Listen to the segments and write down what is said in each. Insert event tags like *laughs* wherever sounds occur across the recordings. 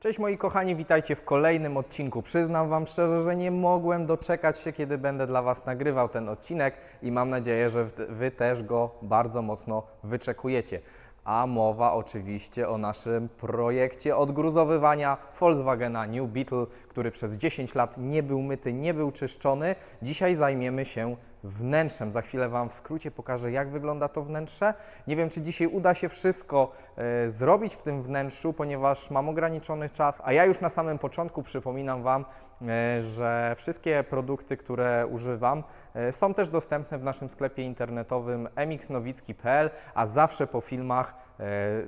Cześć moi kochani, witajcie w kolejnym odcinku. Przyznam Wam szczerze, że nie mogłem doczekać się, kiedy będę dla Was nagrywał ten odcinek i mam nadzieję, że Wy- też go bardzo mocno wyczekujecie. A mowa oczywiście o naszym projekcie odgruzowywania Volkswagena New Beetle, który przez 10 lat nie był myty, nie był czyszczony. Dzisiaj zajmiemy się wnętrzem. Za chwilę Wam w skrócie pokażę, jak wygląda to wnętrze. Nie wiem, czy dzisiaj uda się wszystko e, zrobić w tym wnętrzu, ponieważ mam ograniczony czas, a ja już na samym początku przypominam Wam, e, że wszystkie produkty, które używam, e, są też dostępne w naszym sklepie internetowym mxnowicki.pl, a zawsze po filmach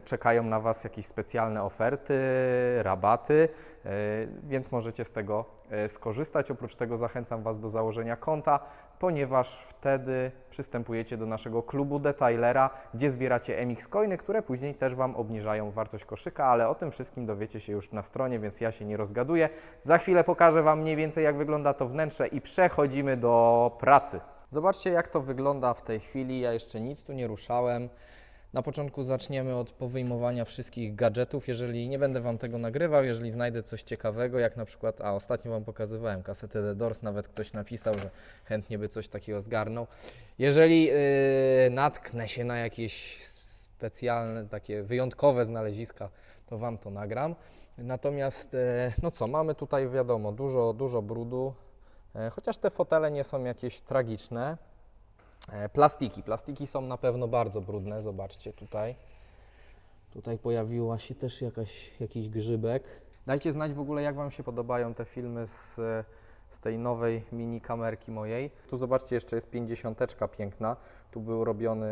czekają na Was jakieś specjalne oferty, rabaty, więc możecie z tego e, skorzystać. Oprócz tego zachęcam Was do założenia konta, ponieważ wtedy przystępujecie do naszego klubu detailera, gdzie zbieracie MX coiny, które później też Wam obniżają wartość koszyka, ale o tym wszystkim dowiecie się już na stronie, więc ja się nie rozgaduję. Za chwilę pokażę Wam mniej więcej jak wygląda to wnętrze i przechodzimy do pracy. Zobaczcie jak to wygląda w tej chwili, ja jeszcze nic tu nie ruszałem. Na początku zaczniemy od powyjmowania wszystkich gadżetów. Jeżeli nie będę Wam tego nagrywał, jeżeli znajdę coś ciekawego, jak na przykład, a ostatnio Wam pokazywałem kasetę The Doors, nawet ktoś napisał, że chętnie by coś takiego zgarnął. Jeżeli yy, natknę się na jakieś specjalne, takie wyjątkowe znaleziska, to Wam to nagram. Natomiast, e, no co, mamy tutaj wiadomo, dużo, dużo brudu, e, chociaż te fotele nie są jakieś tragiczne. E, Plastiki. Plastiki są na pewno bardzo brudne. Zobaczcie tutaj. Tutaj pojawiła się też jakaś, jakiś grzybek. Dajcie znać w ogóle, jak Wam się podobają te filmy z, z tej nowej mini kamerki mojej. Tu zobaczcie, jeszcze jest 50 piękna. Tu był robiony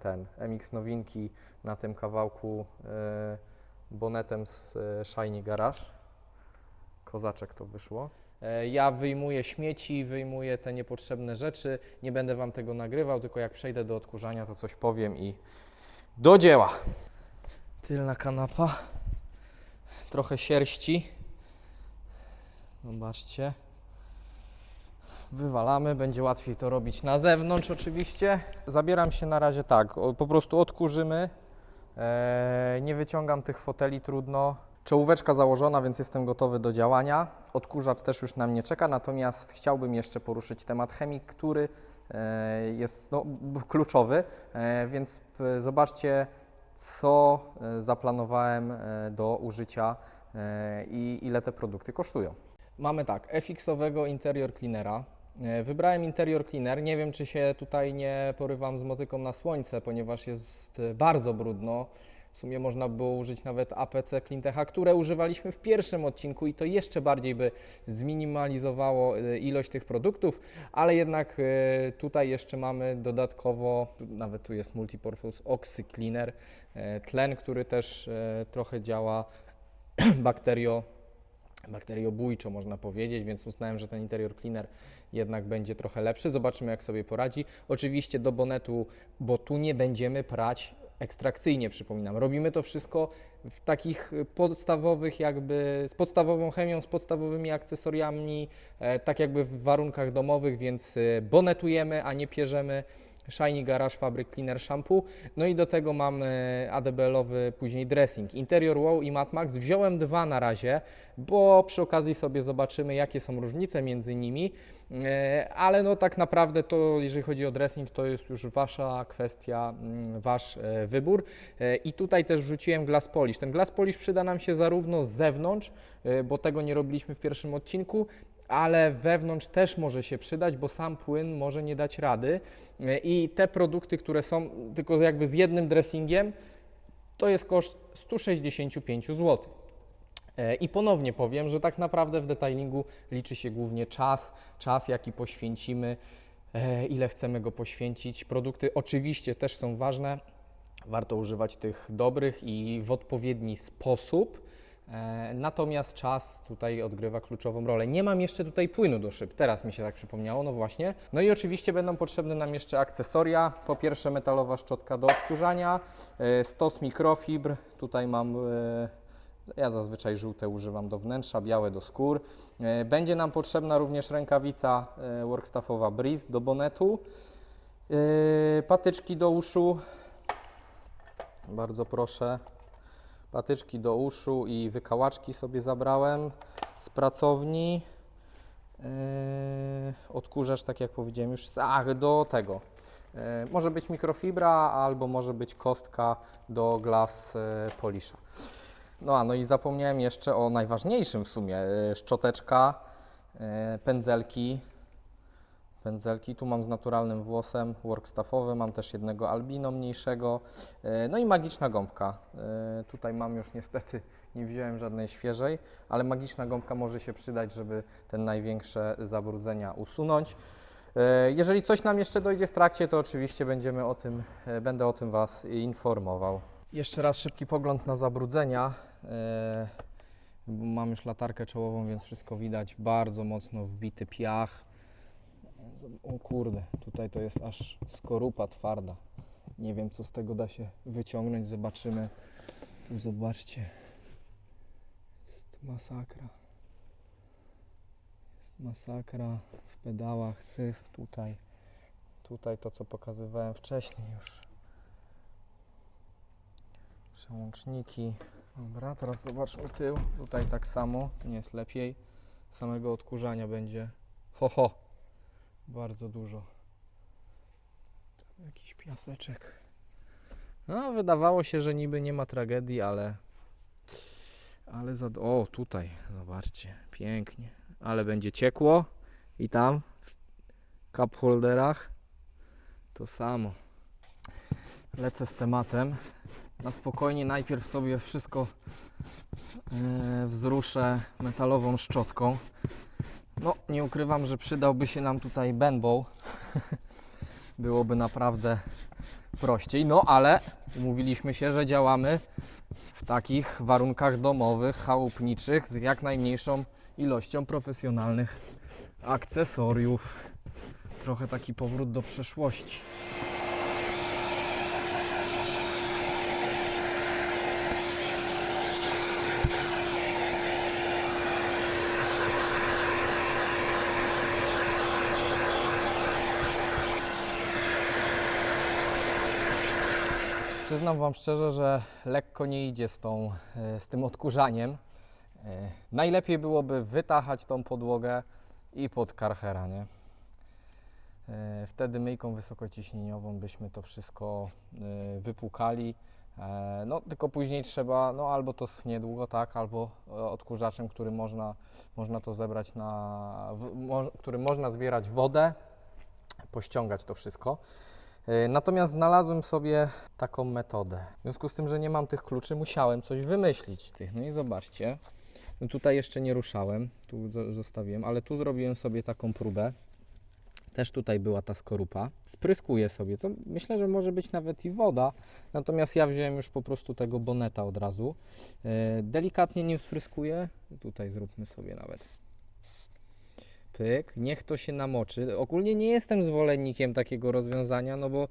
ten MX nowinki na tym kawałku e, bonetem z e, Shiny Garage. Kozaczek to wyszło. E, Ja wyjmuję śmieci, wyjmuję te niepotrzebne rzeczy. Nie będę Wam tego nagrywał, tylko jak przejdę do odkurzania, to coś powiem i do dzieła. Tylna kanapa. Trochę sierści. Zobaczcie. Wywalamy, będzie łatwiej to robić na zewnątrz oczywiście. Zabieram się na razie tak, po prostu odkurzymy. Eee, nie wyciągam tych foteli trudno. Czołóweczka założona, więc jestem gotowy do działania. Odkurzacz też już na mnie czeka, natomiast chciałbym jeszcze poruszyć temat chemii, który e, jest no, kluczowy, e, więc zobaczcie, co e, zaplanowałem do użycia i ile te produkty kosztują. Mamy tak, FX-owego interior cleanera. Wybrałem interior cleaner. Nie wiem, czy się tutaj nie porywam z motyką na słońce, ponieważ jest bardzo brudno. W sumie można było użyć nawet APC Cleantecha, które używaliśmy w pierwszym odcinku i to jeszcze bardziej by zminimalizowało e, ilość tych produktów, ale jednak e, tutaj jeszcze mamy dodatkowo, nawet tu jest multipurpose Oxy Cleaner, e, tlen, który też trochę działa *clears throat* bakterio bakteriobójczo można powiedzieć, więc uznałem, że ten interior cleaner jednak będzie trochę lepszy. Zobaczymy jak sobie poradzi. Oczywiście do bonetu, bo tu nie będziemy prać ekstrakcyjnie, przypominam. Robimy to wszystko w takich podstawowych jakby, z podstawową chemią, z podstawowymi akcesoriami, e, tak jakby w warunkach domowych, więc y, bonetujemy, a nie pierzemy. Shiny Garage Fabric Cleaner Shampoo. No i do tego mamy ADBL-owy później dressing. Interior Wow i Matte Max. Wziąłem dwa na razie, bo przy okazji sobie zobaczymy, jakie są różnice między nimi. E, Ale no tak naprawdę to, jeżeli chodzi o dressing, to jest już Wasza kwestia, mm, Wasz e, wybór. E, I tutaj też wrzuciłem glass polish. Ten glass polish przyda nam się zarówno z zewnątrz, bo tego nie robiliśmy w pierwszym odcinku, ale wewnątrz też może się przydać, bo sam płyn może nie dać rady. E, I te produkty, które są tylko jakby z jednym dressingiem, to jest koszt 165 zł. E, I ponownie powiem, że tak naprawdę w detailingu liczy się głównie czas, czas jaki poświęcimy, e, ile chcemy go poświęcić. Produkty oczywiście też są ważne, warto używać tych dobrych i w odpowiedni sposób. E, Natomiast czas tutaj odgrywa kluczową rolę. Nie mam jeszcze tutaj płynu do szyb, teraz mi się tak przypomniało, no właśnie. No i oczywiście będą potrzebne nam jeszcze akcesoria. Po pierwsze metalowa szczotka do odkurzania, e, stos mikrofibr, tutaj mam, e, ja zazwyczaj żółte używam do wnętrza, białe do skór. Będzie nam potrzebna również rękawica workstaffowa Breeze do bonetu, patyczki do uszu, bardzo proszę, patyczki do uszu i wykałaczki sobie zabrałem z pracowni. Yy, odkurzacz, tak jak powiedziałem już, jest- ach, do tego. Yy, może być mikrofibra albo może być kostka do glas yy, polisza. No a no i zapomniałem jeszcze o najważniejszym w sumie, yy, szczoteczka, yy, pędzelki. Pędzelki, tu mam z naturalnym włosem, work staffowy, mam też jednego albino mniejszego, yy, no i magiczna gąbka. Yy, Tutaj mam już niestety, nie wziąłem żadnej świeżej, ale magiczna gąbka może się przydać, żeby te największe zabrudzenia usunąć. E, Jeżeli coś nam jeszcze dojdzie w trakcie, to oczywiście będziemy o tym, e, będę o tym Was informował. Jeszcze raz szybki pogląd na zabrudzenia. E, Mam już latarkę czołową, więc wszystko widać. Bardzo mocno wbity piach. O kurde, tutaj to jest aż skorupa twarda. Nie wiem, co z tego da się wyciągnąć. Zobaczymy. Tu zobaczcie. Jest masakra. Jest masakra w pedałach, syf tutaj. Tutaj to, co pokazywałem wcześniej już. Przełączniki. Dobra, teraz zobaczmy tył. Tutaj tak samo, nie jest lepiej. Samego odkurzania będzie. Ho, ho. Bardzo dużo. Tam jakiś piaseczek. No, wydawało się, że niby nie ma tragedii, ale. Ale za. O, tutaj, zobaczcie, pięknie. Ale będzie ciekło i tam w cup holderach to samo. Lecę z tematem. Na spokojnie najpierw sobie wszystko e, wzruszę metalową szczotką. No, nie ukrywam, że przydałby się nam tutaj benbow. *laughs* Byłoby naprawdę prościej. No, ale umówiliśmy się, że działamy w takich warunkach domowych, chałupniczych, z jak najmniejszą ilością profesjonalnych akcesoriów. Trochę taki powrót do przeszłości. Przyznam Wam szczerze, że lekko nie idzie z, tą, e, z tym odkurzaniem. E, Najlepiej byłoby wytachać tą podłogę i pod karchera, nie? E, Wtedy myjką wysokociśnieniową byśmy to wszystko wypłukali. No, tylko później trzeba, no albo to schnie długo, tak, albo odkurzaczem, który można, można to zebrać na, w, mo, którym można zbierać wodę, pościągać to wszystko. E, Natomiast znalazłem sobie taką metodę. W związku z tym, że nie mam tych kluczy, musiałem coś wymyślić. Tych. No i zobaczcie. No tutaj jeszcze nie ruszałem, tu zo- zostawiłem, ale tu zrobiłem sobie taką próbę. Też tutaj była ta skorupa. Spryskuję sobie. To myślę, że może być nawet i woda. Natomiast ja wziąłem już po prostu tego boneta od razu. E, Delikatnie nie spryskuję. Tutaj zróbmy sobie nawet. Pyk, niech to się namoczy. Ogólnie nie jestem zwolennikiem takiego rozwiązania, no bo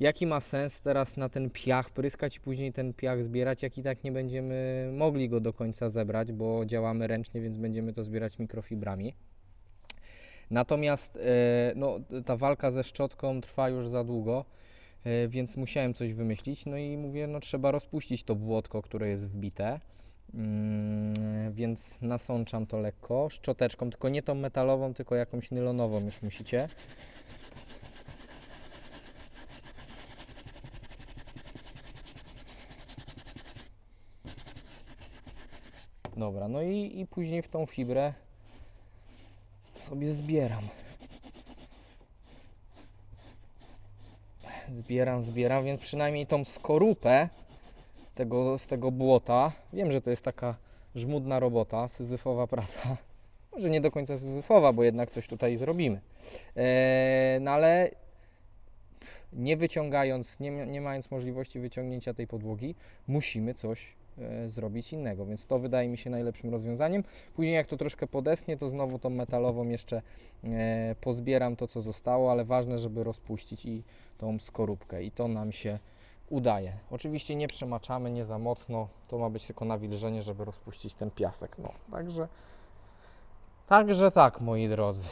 jaki ma sens teraz na ten piach pryskać i później ten piach zbierać, jak i tak nie będziemy mogli go do końca zebrać, bo działamy ręcznie, więc będziemy to zbierać mikrofibrami. Natomiast e, no, ta walka ze szczotką trwa już za długo, e, więc musiałem coś wymyślić. No i mówię, no trzeba rozpuścić to błotko, które jest wbite. Mm, więc nasączam to lekko szczoteczką, tylko nie tą metalową, tylko jakąś nylonową już musicie. Dobra, no i, i później w tą fibrę sobie zbieram. Zbieram, zbieram, więc przynajmniej tą skorupę tego, z tego błota. Wiem, że to jest taka żmudna robota, syzyfowa praca. *laughs* Może nie do końca syzyfowa, bo jednak coś tutaj zrobimy. Eee, no ale nie wyciągając, nie, nie mając możliwości wyciągnięcia tej podłogi, musimy coś e, zrobić innego, więc to wydaje mi się najlepszym rozwiązaniem. Później jak to troszkę podesnie, to znowu tą metalową jeszcze e, pozbieram to, co zostało, ale ważne, żeby rozpuścić i tą skorupkę i to nam się udaje. Oczywiście nie przemaczamy, nie za mocno, to ma być tylko nawilżenie, żeby rozpuścić ten piasek. No, także, także tak, moi drodzy.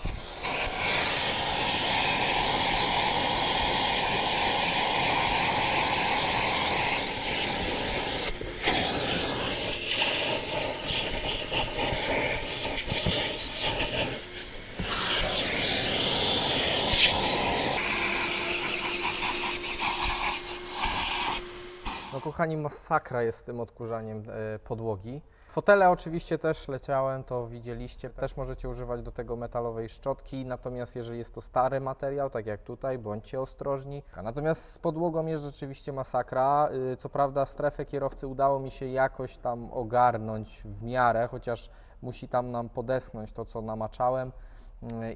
Kochani, masakra jest z tym odkurzaniem e, podłogi. Fotele oczywiście też leciałem, to widzieliście. Też możecie używać do tego metalowej szczotki, natomiast jeżeli jest to stary materiał, tak jak tutaj, bądźcie ostrożni. Natomiast z podłogą jest rzeczywiście masakra. Y, Co prawda strefę kierowcy udało mi się jakoś tam ogarnąć w miarę, chociaż musi tam nam podeschnąć to, co namaczałem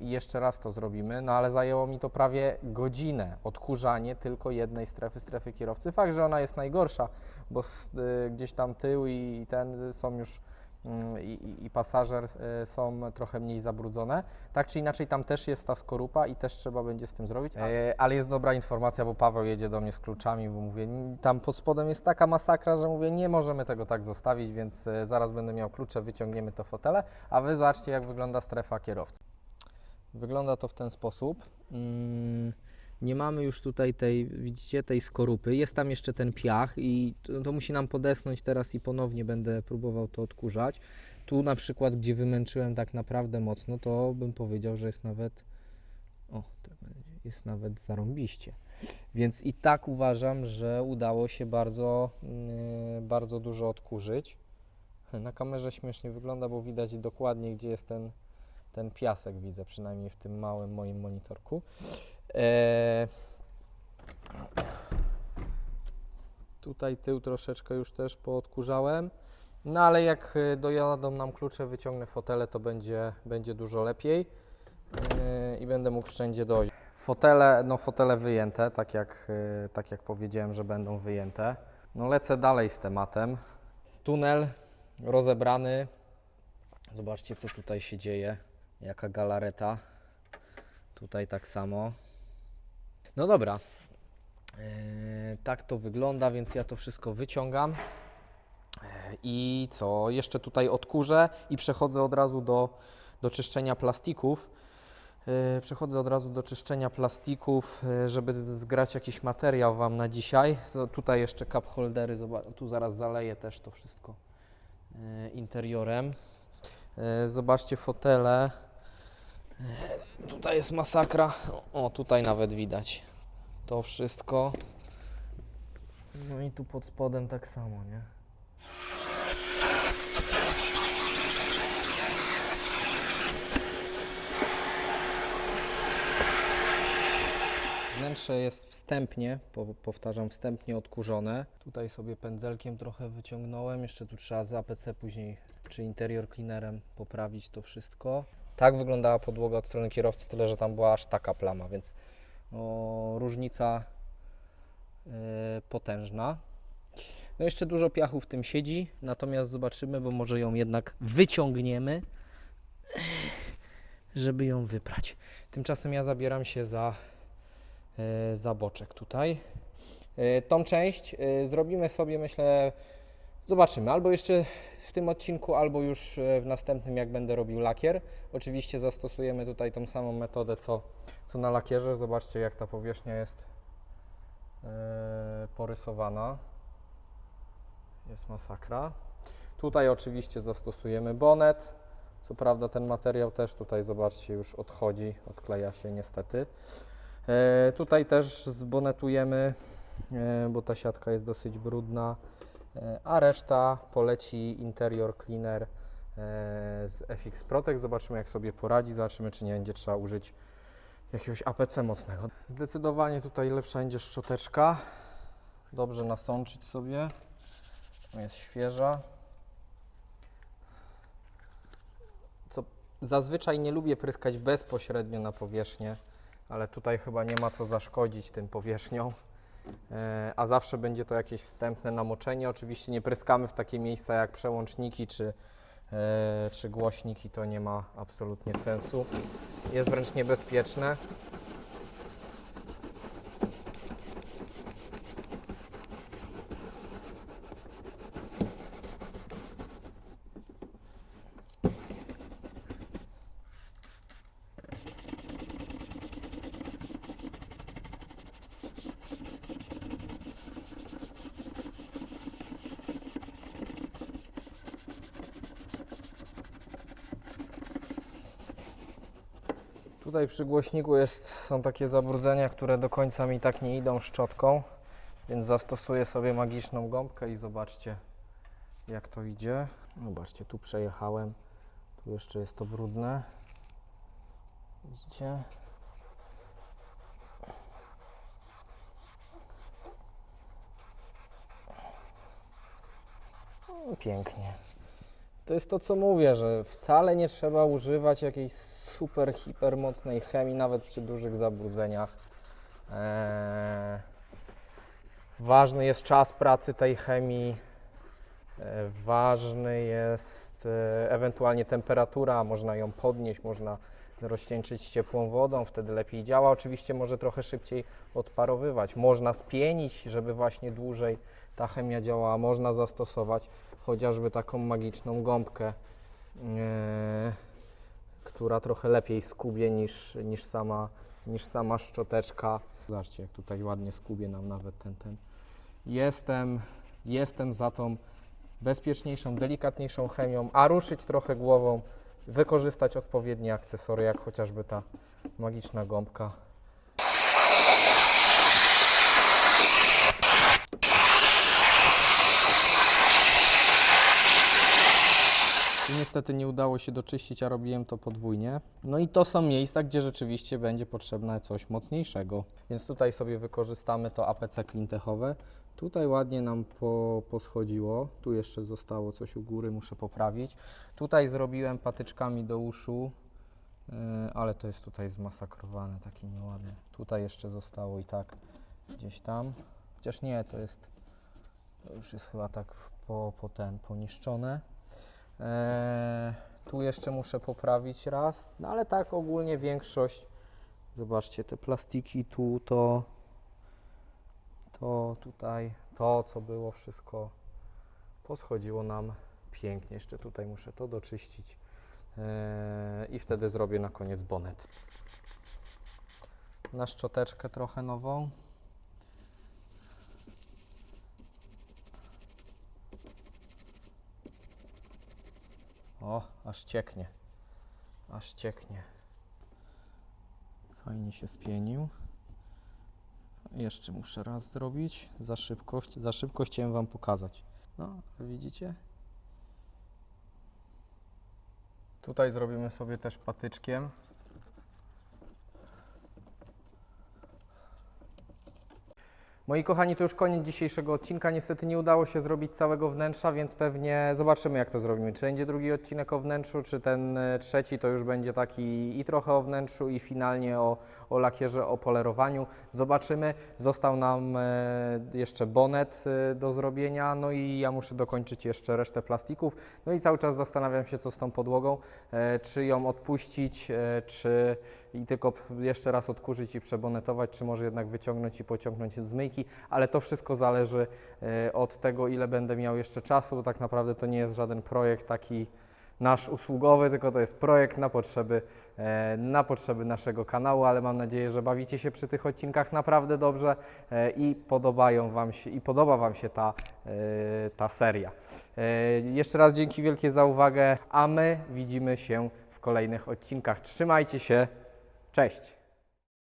i jeszcze raz to zrobimy, no ale zajęło mi to prawie godzinę odkurzanie tylko jednej strefy, strefy kierowcy. Fakt, że ona jest najgorsza, bo y, gdzieś tam tył i ten są już mm, i, i, pasażer y, są trochę mniej zabrudzone. Tak czy inaczej tam też jest ta skorupa i też trzeba będzie z tym zrobić. E, ale jest dobra informacja, bo Paweł jedzie do mnie z kluczami, bo mówię, "N- tam pod spodem jest taka masakra, że mówię, nie możemy tego tak zostawić, więc zaraz będę miał klucze, wyciągniemy to fotele, a wy zobaczcie jak wygląda strefa kierowcy. Wygląda to w ten sposób. Mm, Nie mamy już tutaj tej, widzicie, tej skorupy. Jest tam jeszcze ten piach i to, to musi nam podesnąć teraz i ponownie będę próbował to odkurzać. Tu na przykład, gdzie wymęczyłem tak naprawdę mocno, to bym powiedział, że jest nawet o, jest nawet zarąbiście. Więc i tak uważam, że udało się bardzo, yy, bardzo dużo odkurzyć. Na kamerze śmiesznie wygląda, bo widać dokładnie, gdzie jest ten, ten piasek, widzę przynajmniej w tym małym moim monitorku. Eee, tutaj tył troszeczkę już też poodkurzałem. No ale jak y, dojadą nam klucze, wyciągnę fotele, to będzie, będzie dużo lepiej yy, i będę mógł wszędzie dojść. Fotele, no fotele wyjęte, tak jak, yy, tak jak powiedziałem, że będą wyjęte. No lecę dalej z tematem. Tunel rozebrany. Zobaczcie, co tutaj się dzieje. Jaka galareta. Tutaj tak samo. No dobra. Yy, tak to wygląda, więc ja to wszystko wyciągam. Yy, I co? Jeszcze tutaj odkurzę i przechodzę od razu do, do czyszczenia plastików. Yy, Przechodzę od razu do czyszczenia plastików, żeby zgrać jakiś materiał Wam na dzisiaj. So, tutaj jeszcze cup holdery, zoba- tu zaraz zaleję też to wszystko interiorem. Zobaczcie fotele. Tutaj jest masakra. O, tutaj nawet widać to wszystko. No i tu pod spodem tak samo, nie? Wnętrze jest wstępnie, po, powtarzam, wstępnie odkurzone. Tutaj sobie pędzelkiem trochę wyciągnąłem. Jeszcze tu trzeba z APC później, czy interior cleanerem poprawić to wszystko. Tak wyglądała podłoga od strony kierowcy, tyle że tam była aż taka plama, więc o, różnica e, potężna. No jeszcze dużo piachu w tym siedzi, natomiast zobaczymy, bo może ją jednak wyciągniemy, żeby ją wyprać. Tymczasem ja zabieram się za, e, za boczek tutaj. E, Tą część e, zrobimy sobie, myślę, zobaczymy, albo jeszcze w tym odcinku, albo już e, w następnym, jak będę robił lakier. Oczywiście zastosujemy tutaj tą samą metodę, co, co na lakierze. Zobaczcie, jak ta powierzchnia jest e, porysowana. Jest masakra. Tutaj oczywiście zastosujemy bonet. Co prawda ten materiał też tutaj, zobaczcie, już odchodzi, odkleja się niestety. E, tutaj też zbonetujemy, e, bo ta siatka jest dosyć brudna, a reszta poleci interior cleaner e, z FX Protect. Zobaczymy jak sobie poradzi, zobaczymy czy nie będzie trzeba użyć jakiegoś APC mocnego. Zdecydowanie tutaj lepsza będzie szczoteczka. Dobrze nasączyć sobie. Jest świeża. Co zazwyczaj nie lubię pryskać bezpośrednio na powierzchnię, ale tutaj chyba nie ma co zaszkodzić tym powierzchnią. E, A zawsze będzie to jakieś wstępne namoczenie. Oczywiście nie pryskamy w takie miejsca jak przełączniki czy, e, czy głośniki, to nie ma absolutnie sensu. Jest wręcz niebezpieczne. Tutaj przy głośniku jest, są takie zabrudzenia, które do końca mi tak nie idą szczotką. Więc zastosuję sobie magiczną gąbkę i zobaczcie jak to idzie. Zobaczcie, tu przejechałem, tu jeszcze jest to brudne. Widzicie? No, Pięknie. To jest to, co mówię, że wcale nie trzeba używać jakiejś super, hiper mocnej chemii, nawet przy dużych zabrudzeniach. Eee, ważny jest czas pracy tej chemii, e, ważny jest e, ewentualnie temperatura, można ją podnieść, można rozcieńczyć ciepłą wodą, wtedy lepiej działa. Oczywiście może trochę szybciej odparowywać. Można spienić, żeby właśnie dłużej ta chemia działała. Można zastosować chociażby taką magiczną gąbkę, która trochę lepiej skubie niż, niż, sama, niż sama szczoteczka. Zobaczcie, jak tutaj ładnie skubie nam nawet ten, ten. Jestem, jestem za tą bezpieczniejszą, delikatniejszą chemią, a ruszyć trochę głową, wykorzystać odpowiednie akcesoria, jak chociażby ta magiczna gąbka. Niestety nie udało się doczyścić, a robiłem to podwójnie. No i to są miejsca, gdzie rzeczywiście będzie potrzebne coś mocniejszego. Więc tutaj sobie wykorzystamy to APC klintechowe. Tutaj ładnie nam po, poschodziło. Tu jeszcze zostało coś u góry, muszę poprawić. Tutaj zrobiłem patyczkami do uszu, yy, ale to jest tutaj zmasakrowane, takie nieładne. Tutaj jeszcze zostało i tak gdzieś tam. Chociaż nie, to jest, to już jest chyba tak po, po ten, poniszczone. Eee, tu jeszcze muszę poprawić raz, no ale tak ogólnie większość. Zobaczcie te plastiki tu, to, to tutaj, to co było wszystko poschodziło nam pięknie. Jeszcze tutaj muszę to doczyścić eee, i wtedy zrobię na koniec bonet. Na szczoteczkę trochę nową. O, aż cieknie. Aż cieknie. Fajnie się spienił. Jeszcze muszę raz zrobić. Za szybkość. Za szybko chciałem Wam pokazać. No, widzicie? Tutaj zrobimy sobie też patyczkiem. Moi kochani, to już koniec dzisiejszego odcinka. Niestety nie udało się zrobić całego wnętrza, więc pewnie zobaczymy, jak to zrobimy. Czy będzie drugi odcinek o wnętrzu, czy ten e, trzeci to już będzie taki i trochę o wnętrzu, i finalnie o, o lakierze, o polerowaniu. Zobaczymy. Został nam e, jeszcze bonet e, do zrobienia, no i ja muszę dokończyć jeszcze resztę plastików. No i cały czas zastanawiam się, co z tą podłogą. Czy ją odpuścić, czy i tylko jeszcze raz odkurzyć i przebonetować, czy może jednak wyciągnąć i pociągnąć z myjki, ale to wszystko zależy e, od tego, ile będę miał jeszcze czasu. Tak naprawdę to nie jest żaden projekt taki nasz usługowy, tylko to jest projekt na potrzeby, e, na potrzeby naszego kanału, ale mam nadzieję, że bawicie się przy tych odcinkach naprawdę dobrze e, i podobają Wam się i podoba Wam się ta, ta seria. Jeszcze raz dzięki wielkie za uwagę, a my widzimy się w kolejnych odcinkach. Trzymajcie się, cześć!